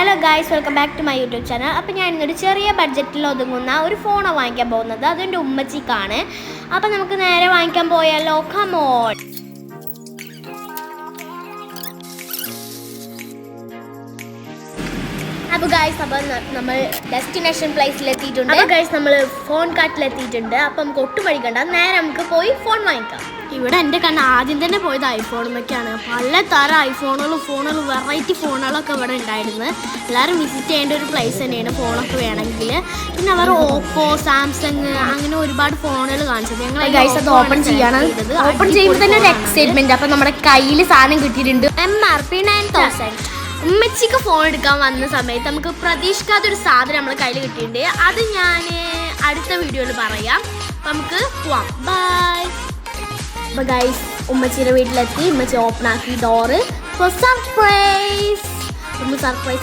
Hello guys welcome back to my YouTube channel അപ്പോൾ ഞാൻ ഇന്നൊരു ചെറിയ ബഡ്ജറ്റിൽ ഒതുങ്ങുന്ന ഒരു ഫോണാണ് വാങ്ങിക്കാൻ പോകുന്നത്. അതെന്റെ ഉമ്മച്ചിക്കാണ്. അപ്പോൾ നമുക്ക് നേരെ വാങ്ങിക്കാൻ പോയാലോ? കമോൺ അപ്പോൾ ഗൈസ് അപ്പം നമ്മൾ ഡെസ്റ്റിനേഷൻ പ്ലേസിൽ എത്തിയിട്ടുണ്ട്. അപ്പോൾ ഗൈസ് നമ്മൾ ഫോൺ കാട്ടിൽ എത്തിയിട്ടുണ്ട്. അപ്പോൾ നമുക്ക് ഒട്ടും പഠിക്കണ്ട നേരെ നമുക്ക് പോയി ഫോൺ വാങ്ങിക്കാം. ഇവിടെ എന്റെ കണ്ണ് ആദ്യം തന്നെ പോയത് ഐഫോണുമൊക്കെയാണ് പല തരം ഐഫോണുകളും ഫോണുകളും വെറൈറ്റി ഫോണുകളൊക്കെ ഇവിടെ ഉണ്ടായിരുന്നു. എല്ലാവരും വിസിറ്റ് ചെയ്യേണ്ട ഒരു പ്ലേസ് തന്നെയാണ് ഫോണൊക്കെ വേണമെങ്കിൽ പിന്നെ അവർ ഓപ്പോ സാംസങ് അങ്ങനെ ഒരുപാട് ഫോണുകൾ കാണിച്ചത് ഞങ്ങൾ അത് ഓപ്പൺ ചെയ്യണം. ഓപ്പൺ ചെയ്യുമ്പോൾ തന്നെ ഒരു എക്സൈറ്റ്മെന്റ് അപ്പം നമ്മുടെ കയ്യിൽ സാധനം കിട്ടിയിട്ടുണ്ട്. M R P nine thousand ഉമ്മച്ചിക്ക് phone എടുക്കാൻ വന്ന സമയത്ത് നമുക്ക് പ്രതീക്ഷിക്കാത്തൊരു സാധനം നമ്മളെ കയ്യിൽ കിട്ടിയിട്ടുണ്ട്. അത് ഞാൻ അടുത്ത വീഡിയോയിൽ പറയാം. നമുക്ക് പോവാം. ബൈ അപ്പൊ ഗൈസ് ഉമ്മച്ചിയുടെ വീട്ടിലെത്തി. ഉമ്മച്ചി ഓപ്പൺ ആക്കി ഡോറ് സർപ്രൈസ് ഉമ്മ സർപ്രൈസ്